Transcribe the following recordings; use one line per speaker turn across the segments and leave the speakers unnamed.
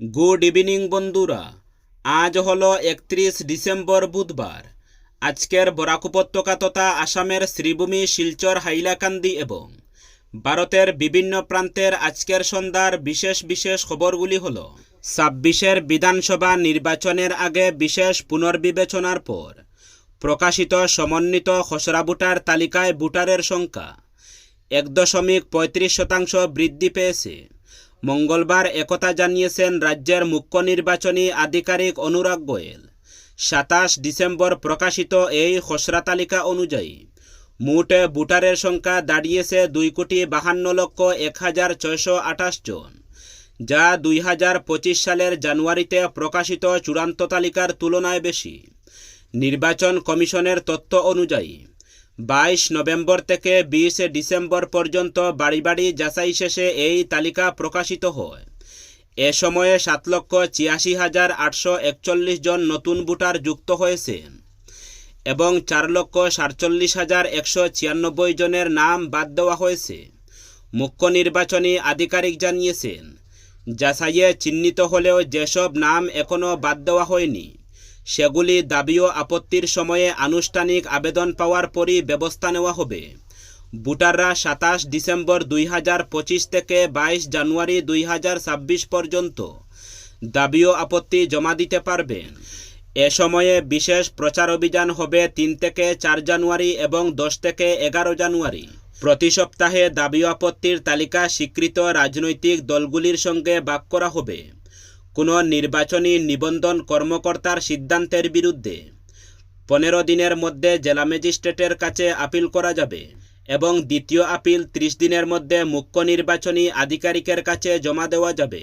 Good evening বন্ধুরা। আজ হলো একত্রিশ ডিসেম্বর বুধবার। আজকের বরাক উপত্যকা তথা আসামের শ্রীভূমি শিলচর, হাইলাকান্দি এবং ভারতের বিভিন্ন প্রান্তের আজকের সন্ধ্যার বিশেষ বিশেষ খবরগুলি হল, ছাব্বিশের বিধানসভা নির্বাচনের আগে বিশেষ পুনর্বিবেচনার পর প্রকাশিত সমন্বিত খসড়া ভোটার তালিকায় ভোটারের সংখ্যা এক দশমিক পঁয়ত্রিশ শতাংশ বৃদ্ধি পেয়েছে। মঙ্গলবার একথা জানিয়েছেন রাজ্যের মুখ্য নির্বাচনী আধিকারিক অনুরাগ গোয়েল। সাতাশ ডিসেম্বর প্রকাশিত এই খসড়া তালিকা অনুযায়ী, মোট ভোটারের সংখ্যা দাঁড়িয়েছে দুই কোটি বাহান্ন লক্ষ এক হাজার ছয়শো আঠাশ জন, যা দুই হাজার পঁচিশ সালের জানুয়ারিতে প্রকাশিত চূড়ান্ত তালিকার তুলনায় বেশি। নির্বাচন কমিশনের তথ্য অনুযায়ী বাইশ নভেম্বর থেকে বিশ ডিসেম্বর পর্যন্ত বাড়ি বাড়ি যাচাই শেষে এই তালিকা প্রকাশিত হয়। এ সময়ে সাত লক্ষ ছিয়াশি হাজার আটশো একচল্লিশ জন নতুন ভোটার যুক্ত হয়েছেন এবং চার লক্ষ সাতচল্লিশ হাজার একশো ছিয়ানব্বই জনের নাম বাদ দেওয়া হয়েছে। মুখ্য নির্বাচনী আধিকারিক জানিয়েছেন, যাচাইয়ে চিহ্নিত হলেও যেসব নাম এখনও বাদ দেওয়া হয়নি। সেগুলি দাবি আপত্তির সময়ে আনুষ্ঠানিক আবেদন পাওয়ার পরই ব্যবস্থা নেওয়া হবে। ভোটাররা সাতাশ ডিসেম্বর দুই হাজার পঁচিশ থেকে বাইশ জানুয়ারি দুই হাজার ছাব্বিশ পর্যন্ত দাবি আপত্তি জমা দিতে পারবেন। এ সময়ে বিশেষ প্রচার অভিযান হবে তিন থেকে চার জানুয়ারি এবং দশ থেকে এগারো জানুয়ারি। প্রতি সপ্তাহে দাবি আপত্তির তালিকা স্বীকৃত রাজনৈতিক দলগুলির সঙ্গে ভাগ করা হবে। কোনো নির্বাচনী নিবন্ধন কর্মকর্তার সিদ্ধান্তের বিরুদ্ধে পনেরো দিনের মধ্যে জেলা ম্যাজিস্ট্রেটের কাছে আপিল করা যাবে এবং দ্বিতীয় আপিল ত্রিশ দিনের মধ্যে মুখ্য নির্বাচনী আধিকারিকের কাছে জমা দেওয়া যাবে।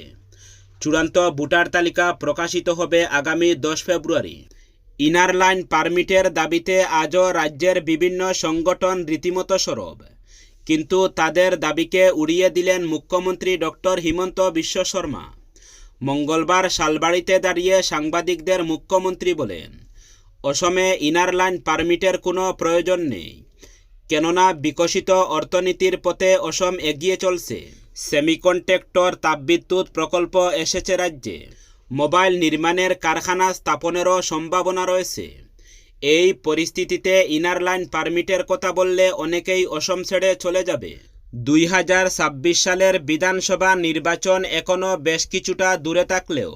চূড়ান্ত ভোটার তালিকা প্রকাশিত হবে আগামী দশ ফেব্রুয়ারি। ইনার লাইন পারমিটের দাবিতে আজও রাজ্যের বিভিন্ন সংগঠন রীতিমতো সরব। কিন্তু তাদের দাবিকে উড়িয়ে দিলেন মুখ্যমন্ত্রী ডক্টর হিমন্ত বিশ্ব শর্মা। মঙ্গলবার শালবাড়িতে দাঁড়িয়ে সাংবাদিকদের মুখ্যমন্ত্রী বলেন, অসমে ইনার লাইন পারমিটের কোনো প্রয়োজন নেই। কেননা বিকশিত অর্থনীতির পথে অসম এগিয়ে চলছে। সেমিকন্ডাক্টর তাপবিদ্যুৎ প্রকল্প এসেছে রাজ্যে। মোবাইল নির্মাণের কারখানা স্থাপনেরও সম্ভাবনা রয়েছে। এই পরিস্থিতিতে ইনার লাইন পারমিটের কথা বললে অনেকেই অসম ছেড়ে চলে যাবে। দুই হাজার ছাব্বিশ সালের বিধানসভা নির্বাচন এখনও বেশ কিছুটা দূরে থাকলেও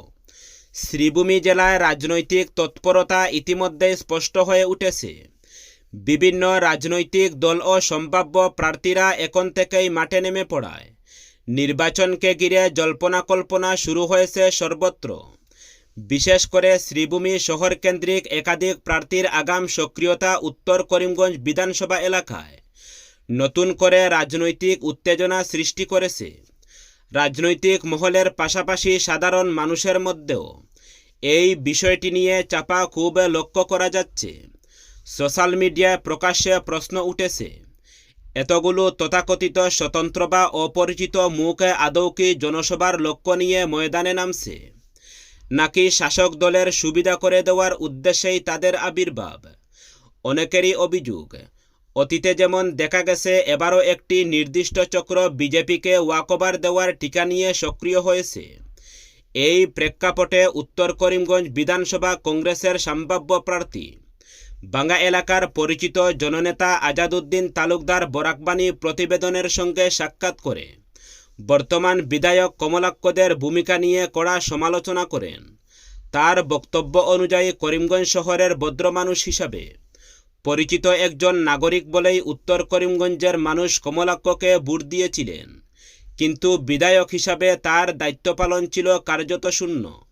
শ্রীভূমি জেলায় রাজনৈতিক তৎপরতা ইতিমধ্যেই স্পষ্ট হয়ে উঠেছে। বিভিন্ন রাজনৈতিক দল ও সম্ভাব্য প্রার্থীরা এখন থেকেই মাঠে নেমে পড়ায়। নির্বাচনকে ঘিরে জল্পনা কল্পনা শুরু হয়েছে সর্বত্র। বিশেষ করে শ্রীভূমি শহর কেন্দ্রিক একাধিক প্রার্থীর আগাম সক্রিয়তা উত্তর করিমগঞ্জ বিধানসভা এলাকায়। নতুন করে রাজনৈতিক উত্তেজনা সৃষ্টি করেছে। রাজনৈতিক মহলের পাশাপাশি সাধারণ মানুষের মধ্যেও এই বিষয়টি নিয়ে চাপা খুব লক্ষ্য করা যাচ্ছে। সোশ্যাল মিডিয়ায় প্রকাশ্যে প্রশ্ন উঠেছে, এতগুলো তথাকথিত স্বতন্ত্র বা অপরিচিত মুখে আদৌ কি জনসভার লক্ষ্য নিয়ে ময়দানে নামছে? নাকি শাসক দলের সুবিধা করে দেওয়ার উদ্দেশ্যেই তাদের আবির্ভাব? অনেকেরই অভিযোগ অতীতে যেমন দেখা গেছে, এবারও একটি নির্দিষ্ট চক্র বিজেপিকে ওয়াকওভার দেওয়ার টিকা নিয়ে সক্রিয় হয়েছে। এই প্রেক্ষাপটে উত্তর করিমগঞ্জ বিধানসভা কংগ্রেসের সম্ভাব্য প্রার্থী। বাঙ্গা এলাকার পরিচিত জননেতা আজাদুদ্দিন তালুকদার বরাকবাণী প্রতিবেদনের সঙ্গে সাক্ষাৎ করে। বর্তমান বিধায়ক কমলাক্ষদের ভূমিকা নিয়ে কড়া সমালোচনা করেন। তার বক্তব্য অনুযায়ী করিমগঞ্জ শহরের ভদ্র মানুষ হিসাবে পরিচিত একজন নাগরিক বলেই উত্তর করিমগঞ্জের মানুষ কমলাক্ষকে ভোট দিয়েছিলেন। কিন্তু বিধায়ক হিসাবে তার দায়িত্ব পালন ছিল কার্যত শূন্য।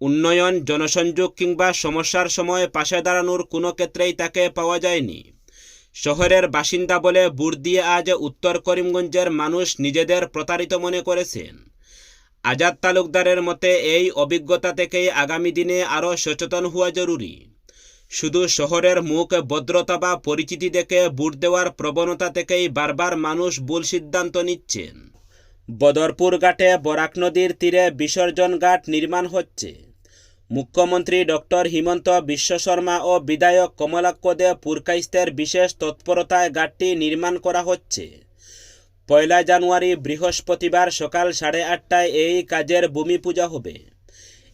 উন্নয়ন, জনসংযোগ কিংবা সমস্যার সময় পাশে দাঁড়ানোর কোনো ক্ষেত্রেই তাকে পাওয়া যায়নি। শহরের বাসিন্দা বলে বুট দিয়ে আজ উত্তর করিমগঞ্জের মানুষ নিজেদের প্রতারিত মনে করেছেন। আজাদ তালুকদারের মতে এই অভিজ্ঞতা থেকেই আগামী দিনে আরও সচেতন হওয়া জরুরি। শুধু শহরের মুখ ভদ্রতা বা পরিচিতি দেখে বুট দেওয়ার প্রবণতা থেকেই বারবার মানুষ ভুল সিদ্ধান্ত নিচ্ছেন। বদরপুর ঘাটে বরাক নদীর তীরে বিসর্জন ঘাট নির্মাণ হচ্ছে। মুখ্যমন্ত্রী ডক্টর হিমন্ত বিশ্ব শর্মা ও বিধায়ক কমলাক্ষ দে পুরকাইস্তের বিশেষ তৎপরতায় ঘাটটি নির্মাণ করা হচ্ছে। পয়লা জানুয়ারি বৃহস্পতিবার সকাল সাড়ে আটটায় এই কাজের ভূমি পূজা হবে।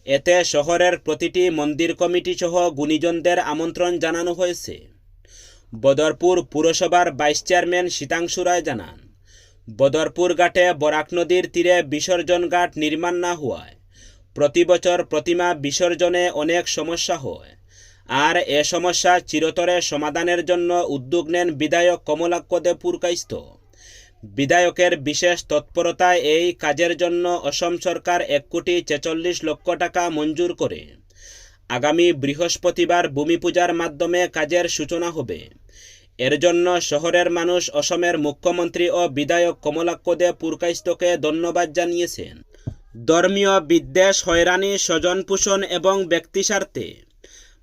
এতে শহরের প্রতিটি মন্দির কমিটি সহ গুণীজনদের আমন্ত্রণ জানানো হয়েছে। বদরপুর পুরসভার ভাইস চেয়ারম্যান শীতাংশু রায় জানান, বদরপুর ঘাটে বরাক নদীর তীরে বিসর্জন ঘাট নির্মাণ না হওয়ায় প্রতি বছর প্রতিমা বিসর্জনে অনেক সমস্যা হয়। আর এ সমস্যা চিরতরে সমাধানের জন্য উদ্যোগ নেন বিধায়ক কমলাক্ষ পুরকাইস্ত বিধায়কের বিশেষ তৎপরতায় এই কাজের জন্য অসম সরকার এক কোটি ছেচল্লিশ লক্ষ টাকা মঞ্জুর করে। আগামী বৃহস্পতিবার ভূমি পূজার মাধ্যমে কাজের সূচনা হবে। এর জন্য শহরের মানুষ অসমের মুখ্যমন্ত্রী ও বিধায়ক কমলাক্ষ দে পুরকাইস্তকে ধন্যবাদ জানিয়েছেন। ধর্মীয় বিদ্বেষ, হয়রানি স্বজন পোষণ এবং ব্যক্তিস্বার্থে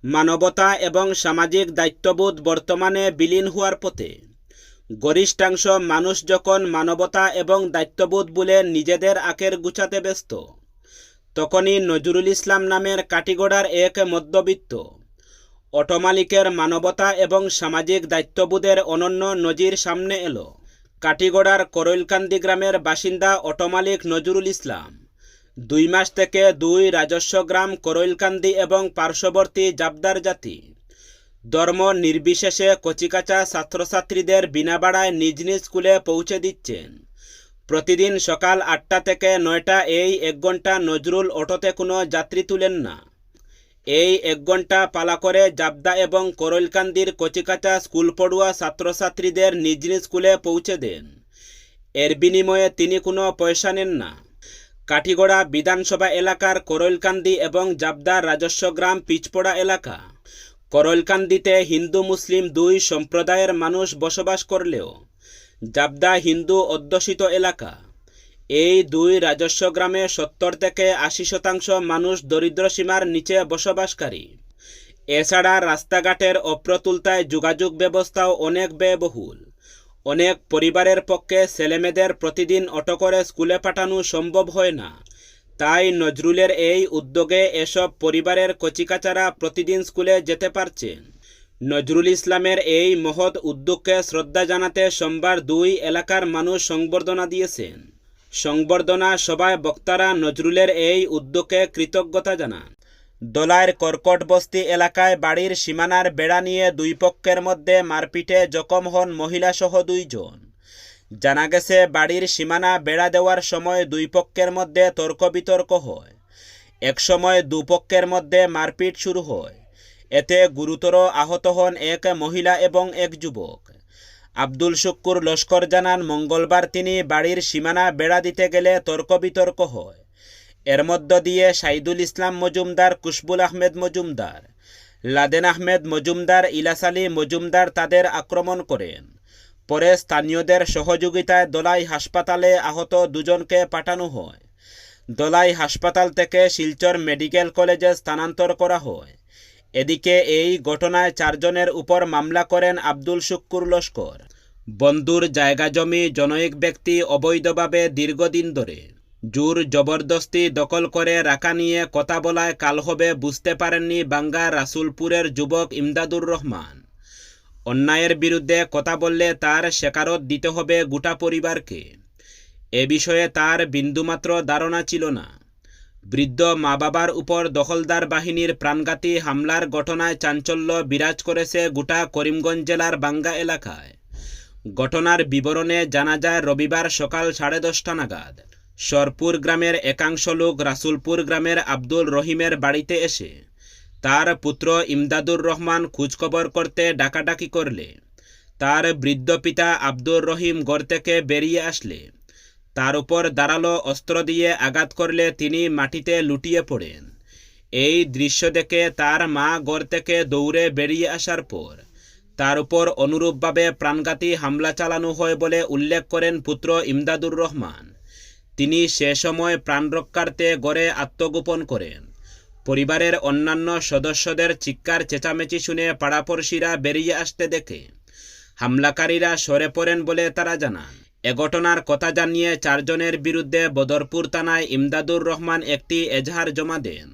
মানবতা এবং সামাজিক দায়িত্ববোধ বর্তমানে বিলীন হওয়ার পথে। গরিষ্ঠাংশ মানুষ যখন মানবতা এবং দায়িত্ববোধ বলে নিজেদের আকের গুছাতে ব্যস্ত, তখনই নজরুল ইসলাম নামের কাটিগড়ার এক মধ্যবিত্ত, অটোমালিকের মানবতা এবং সামাজিক দায়িত্ববোধের অনন্য নজির সামনে এলো। কাটিগড়ার করৈলকান্দি গ্রামের বাসিন্দা অটোমালিক নজরুল ইসলাম দুই মাস থেকে দুই রাজস্ব গ্রাম করৈলকান্দি এবং পার্শ্ববর্তী জাবদার জাতি। ধর্ম নির্বিশেষে কচিকাচা ছাত্রছাত্রীদের বিনা ভাড়ায় নিজ নিজ স্কুলে পৌঁছে দিচ্ছেন। প্রতিদিন সকাল আটটা থেকে নয়টা এই এক ঘণ্টা নজরুল অটোতে কোনো যাত্রী তুলেন না। এই এক ঘণ্টা পালা করে জাবদা এবং করলকান্দির কচিকাচা স্কুল পড়ুয়া ছাত্রছাত্রীদের নিজ নিজ স্কুলে পৌঁছে দেন। এর বিনিময়ে তিনি কোনো পয়সা নেন না। কাঠিগড়া বিধানসভা এলাকার করলকান্দি এবং জাবদার রাজস্ব গ্রাম পিচপড়া এলাকা। করৈলকান্দিতে হিন্দু মুসলিম দুই সম্প্রদায়ের মানুষ বসবাস করলেও জাবদা হিন্দু অধ্যুষিত এলাকা। এই দুই রাজস্ব গ্রামে সত্তর থেকে আশি শতাংশ মানুষ দরিদ্র সীমার নিচে বসবাসকারী। এছাড়া রাস্তাঘাটের অপ্রতুলতায় যোগাযোগ ব্যবস্থাও অনেক ব্যয়বহুল। অনেক পরিবারের পক্ষে ছেলেমেয়েদের প্রতিদিন অটো করে স্কুলে পাঠানো সম্ভব হয় না। তাই নজরুলের এই উদ্যোগে এসব পরিবারের কচিকাচারা প্রতিদিন স্কুলে যেতে পারছেন নজরুল ইসলামের এই মহৎ উদ্যোগকে শ্রদ্ধা জানাতে সোমবার দুই এলাকার মানুষ সংবর্ধনা দিয়েছেন। সংবর্ধনা সভায় বক্তারা নজরুলের এই উদ্যোগে কৃতজ্ঞতা জানান। দোলাইর কর্কট বস্তি এলাকায় বাড়ির সীমানার বেড়া নিয়ে দুই পক্ষের মধ্যে মারপিটে জখম হন মহিলাসহ দুইজন। জানা গেছে, বাড়ির সীমানা বেড়া দেওয়ার সময় দুই পক্ষের মধ্যে তর্ক বিতর্ক হয়। এক একসময় দুপক্ষের মধ্যে মারপিট শুরু হয়। এতে গুরুতর আহত হন এক মহিলা এবং এক যুবক। আব্দুল শুক্কুর লস্কর জানান, মঙ্গলবার তিনি বাড়ির সীমানা বেড়া দিতে গেলে তর্ক বিতর্ক হয়। এর মধ্য দিয়ে সাইদুল ইসলাম মজুমদার কুশবুল আহমেদ মজুমদার, লাদেন আহমেদ মজুমদার, ইলাস আলী মজুমদার তাদের আক্রমণ করেন। পরে স্থানীয়দের সহযোগিতায় দলাই হাসপাতালে আহত দুজনকে পাঠানো হয়। দলাই হাসপাতাল থেকে শিলচর মেডিকেল কলেজে স্থানান্তর করা হয়। এদিকে এই ঘটনায় চারজনের উপর মামলা করেন আব্দুল শুক্কুর লস্কর। বন্ধুর জায়গা জমি, জনৈক ব্যক্তি অবৈধভাবে দীর্ঘদিন ধরে। জোর জবরদস্তি দখল করে রাখা নিয়ে কথা বলায় কাল হবে বুঝতে পারেননি বাঙ্গা রাসুলপুরের যুবক ইমদাদুর রহমান। অন্যায়ের বিরুদ্ধে কথা বললে তার শেকারত দিতে হবে গোটা পরিবারকে। এ বিষয়ে তার বিন্দুমাত্র ধারণা ছিল না। বৃদ্ধ মা বাবার উপর দখলদার বাহিনীর প্রাণঘাতী হামলার ঘটনায় চাঞ্চল্য বিরাজ করেছে গোটা করিমগঞ্জ জেলার বাঙ্গা এলাকায়। ঘটনার বিবরণে জানা যায়, রবিবার সকাল সাড়ে দশটা নাগাদ সরপুর গ্রামের একাংশ লোক রাসুলপুর গ্রামের আব্দুল রহিমের বাড়িতে এসে তার পুত্র ইমদাদুর রহমান খোঁজখবর করতে ডাকাডাকি করলে। তার বৃদ্ধ পিতা আব্দুর রহিম ঘর থেকে বেরিয়ে আসলে। তার উপর দাঁড়াল অস্ত্র দিয়ে আঘাত করলে তিনি মাটিতে লুটিয়ে পড়েন। এই দৃশ্য দেখে তার মা ঘর থেকে দৌড়ে বেরিয়ে আসার পর তার উপর অনুরূপভাবে প্রাণঘাতী হামলা চালানো হয় বলে উল্লেখ করেন পুত্র ইমদাদুর রহমান। তিনি সে সময় প্রাণরক্ষার্থে গড়ে আত্মগোপন করেন। পরিবারের অন্যান্য সদস্যদের চিৎকার, চেঁচামেচি শুনে পাড়াপড়শিরা বেরিয়ে আসতে দেখে হামলাকারীরা সরে পড়েন বলে তারা জানান এ ঘটনার কথা জানিয়ে চারজনের বিরুদ্ধে বদরপুর থানায় ইমদাদুর রহমান একটি এজাহার জমা দেন।